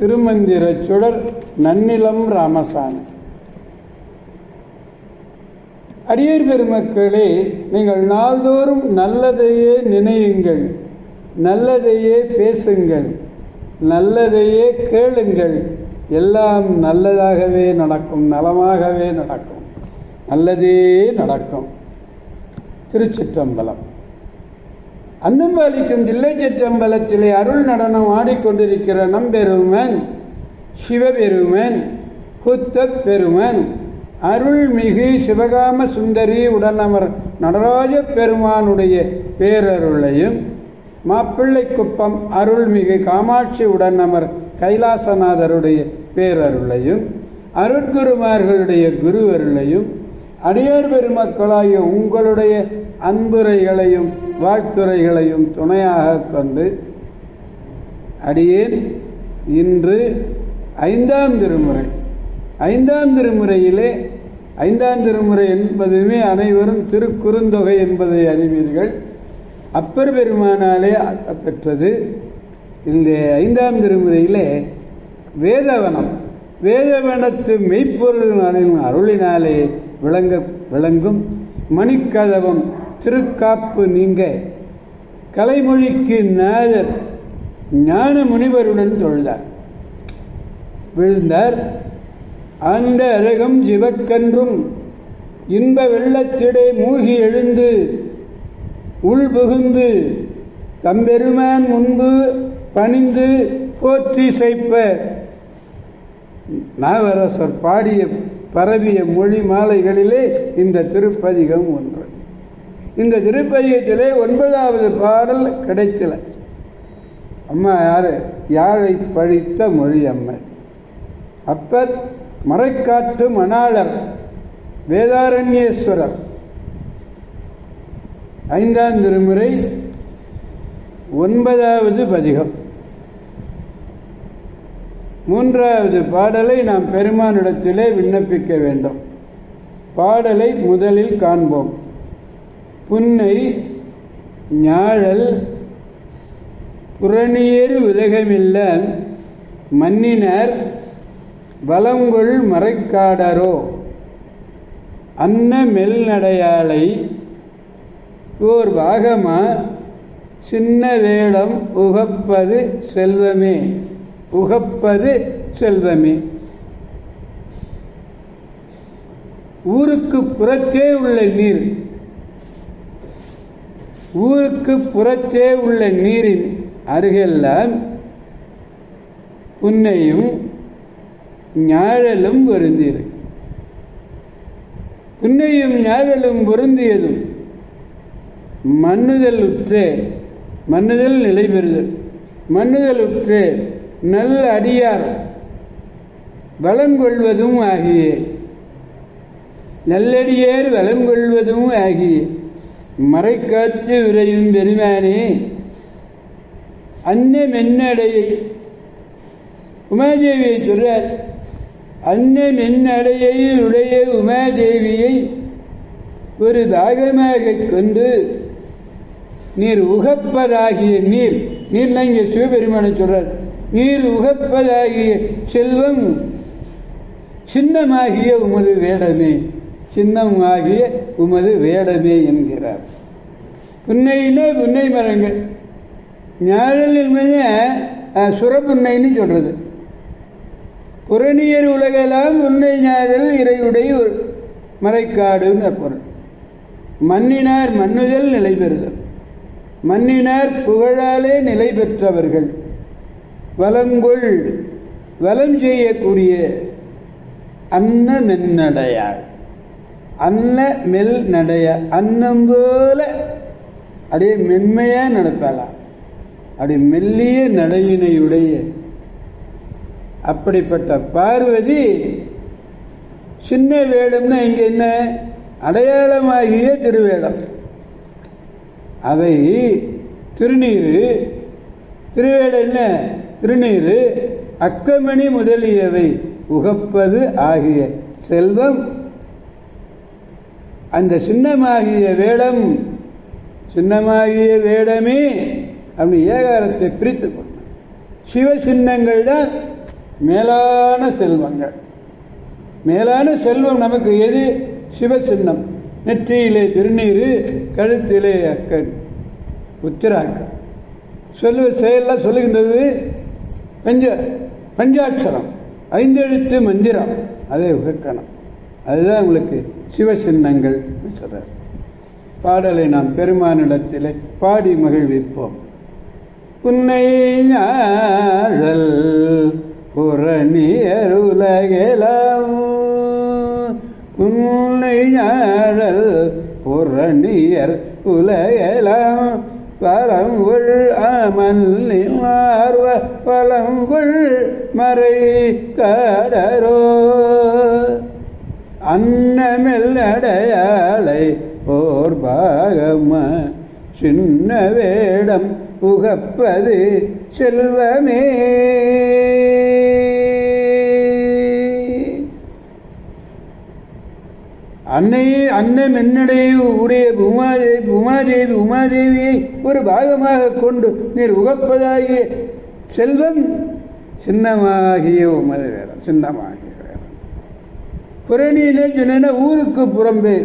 திருமந்திர சுடர் நன்னிலம் ராமசாமி. அரியர் பெருமக்களே நீங்கள் நாள்தோறும் நல்லதையே நினையுங்கள் நல்லதையே பேசுங்கள் நல்லதையே கேளுங்கள். எல்லாம் நல்லதாகவே நடக்கும் நலமாகவே நடக்கும் நல்லதே நடக்கும். திருச்சிற்றம்பலம். அன்னம்பாளிக்கும் தில்லை சிற்றம்பலத்திலே அருள் நடனம் ஆடிக்கொண்டிருக்கிற நம்பெருமன் சிவபெருமன் குத்தப் பெருமன் அருள்மிகு சிவகாம சுந்தரி உடனமர் நடராஜ பெருமானுடைய பேரருளையும் மாப்பிள்ளை குப்பம் அருள்மிகு காமாட்சி உடனமர் கைலாசநாதருடைய பேரருளையும் அருட்குருமார்களுடைய குருவருளையும் அடியார் பெருமக்களாகிய உங்களுடைய அன்புரைகளையும் வாழ்த்துறைகளையும் துணையாக கொண்டு அடியேன் இன்று ஐந்தாம் திருமுறை. ஐந்தாம் திருமுறையிலே ஐந்தாம் திருமுறை என்பதுமே அனைவரும் திருக்குறுந்தொகை என்பதை அறிவீர்கள். அப்பர் பெருமானாலே பெற்றது இந்த ஐந்தாம் திருமுறையிலே வேதவனம். வேதவனத்து மெய்ப்பொருளின் அருளினாலே விளங்க விளங்கும் மணிக்கதவம் திருக்காப்பு நீங்க. கலைமொழிக்கு நாதர் ஞான முனிவருடன் தொழுதார். விழுந்தார். அந்த அரகம் சிவக்கன்றும் இன்ப வெள்ளத்திடே மூழ்கி எழுந்து உள்புகுந்து தம்பெருமான் முன்பு பணிந்து போற்றி செய்ப்ப. நாவரசர் பாடிய பரவிய மொழி மாலைகளிலே இந்த திருப்பதிகம் ஒன்று. இந்த திருப்பதிகத்திலே ஒன்பதாவது பாடல் கிடைக்கல அம்மா யார்? யாழை பழித்த மொழி அம்மை அப்பர் மறைக்காட்டு மணாளர் வேதாரண்யேஸ்வரர். ஐந்தாம் திருமுறை ஒன்பதாவது பதிகம். மூன்றாவது பாடலை நாம் பெருமானிடத்திலே விண்ணப்பிக்க வேண்டும். பாடலை முதலில் காண்போம். புன்னை ஞாழல் புறணியேறு உலகமில்ல மன்னினர் வலங்கொள் மறைக்காடரோ அன்ன மெல்நடையாளை ஓர் பாகமா சின்ன வேடம் உகப்பது செல்வமே. உகப்பது செல்வமே. ஊருக்கு புறத்தே உள்ள நீர். ஊருக்கு புறத்தே உள்ள நீரின் அருகெல்லாம் புன்னையும் ஞாழலும் பொருந்தீர் புன்னையும் ஞாழலும் பொருந்தியதும் மண்ணுதல் உற்றே மண்ணுதல் நிலை பெறுதல் மண்ணுதல் உற்றே நல்ல அடியார் வளங்கொள்வதும் ஆகிய. நல்லடியேர் வளங்கொள்வதும் ஆகிய. மறைக்காற்று விரையும் பெருமானே அன்ன மென்னடையை உமாதேவியை சொல்றார் அன்ன மென்னடையை உடைய உமாதேவியை ஒரு தாகமாக கொண்டு நீர் உகப்பதாகிய நீர். நீர்னா இங்கே சிவபெருமானை சொல்றார். நீர் உகப்பதாகிய செல்வம் சின்னமாகிய உமது வேடமே சின்னமாகிய உமது வேடமே என்கிறார். புன்னையிலே புன்னை மரங்கள். ஞாழலில் சுரப்புன்னைன்னு சொல்கிறது புறணியர் உலகெல்லாம் உன்னை ஞாழல் இறையுடைய மறைக்காடுன்னு பொருள் மன்னினார் மன்னுதல் நிலை பெறுதல் மன்னினார் புகழாலே நிலை பெற்றவர்கள் வலங்கொள் வலம் செய்யக்கூடிய அன்ன மென்னடையார் அன்ன மெல் நடைய அன்னம் போல அப்படியே மென்மையாக நடப்பாளாம் அப்படி மெல்லிய நடையினையுடைய அப்படிப்பட்ட பார்வதி சின்ன வேடம்னா இங்கே என்ன? அடையாளமாகிய திருவேடம். அதை திருநீர் திருவேடம் என்ன? திருநீர் அக்கமணி முதலியவை உகப்பது ஆகிய செல்வம். அந்த சின்னமாகிய வேடம் சின்னமாகிய வேடமே அப்படி ஏகாரத்தை பிரித்து கொண்டான் சிவ சின்னங்கள் தான் மேலான செல்வங்கள். மேலான செல்வம் நமக்கு எது? சிவ சின்னம். நெற்றியிலே திருநீர் கழுத்திலே அக்கன் உத்திராக்கம் சொல்லு செயலில் சொல்லுகின்றது பஞ்ச பஞ்சாட்சரம். ஐந்தெழுத்து மந்திரம். அதை உகக்கணும். அதுதான் உங்களுக்கு சிவசின்னங்கள் சொல்கிறார் பாடலை நாம் பெருமானிடத்திலே பாடி மகிழ்விப்போம். புன்னை ஞாழல் புறணியர் புன்னை ஞாழல் புறணியர் உலகெலாம். பலங்குள் அமல்லின் ஆர்வ பலங்குள் மறை கடரோ. அன்னமெல்லடையாளை ஓர் பாகம சின்ன வேடம் உகப்பது செல்வமே. அன்னையே அன்ன மென்னடையே உடைய உமாதேவி உமாதேவி உமாதேவியை ஒரு பாகமாக கொண்டு நீர் உகப்பதாகிய செல்வம் சின்னமாகிய உமது வேடம் சின்னமாகிய வேடம். புறணியிலே சொன்ன ஊருக்கு புறம்பே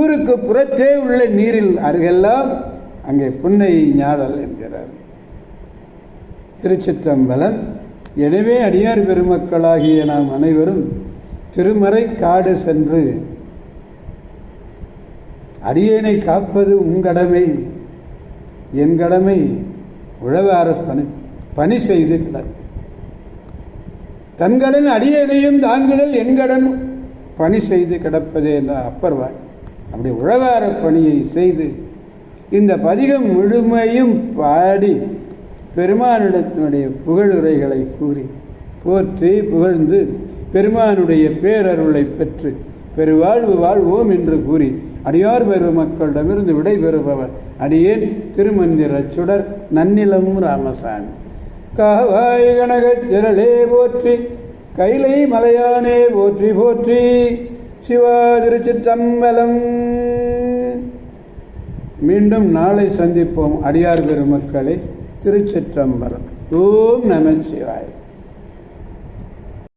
ஊருக்கு புறத்தே உள்ள நீரில் அருகெல்லாம் அங்கே புன்னை ஞாடல் என்கிறார். திருச்சிற்றம்பலன் எனவே அடியார் பெருமக்களாகிய நாம் அனைவரும் திருமறை காடு சென்று அடியேனை காப்பது உன் கடமை. என் கடமை உழவாரஸ் பணி பணி செய்து கிடக்கு. தன்கடன் அடியேனையும் தாங்குதல் என்கடன் பணி செய்து கிடப்பதே என்றார் அப்பர்வாய் அப்படி உழவார பணியை செய்து இந்த பதிகம் முழுமையும் பாடி பெருமானிடத்தினுடைய புகழுரைகளை கூறி போற்றி புகழ்ந்து பெருமானுடைய பேரருளை பெற்று பெருவாழ்வு வாழ்வோம் என்று கூறி அடியார் பெரு மக்களிடமிருந்து விடைபெறுபவர் அடியேன் திருமந்திர சுடர் நன்னிலம் ராமசாமி. காவாய் கனகத் போற்றி கைலை மலையானே போற்றி போற்றி சிவா திருச்சிற்றம்பலம். மீண்டும் நாளை சந்திப்போம் அடியார் பெருமக்களை திருச்சிற்றம்பலம். ஓம் நமச்சிவாய்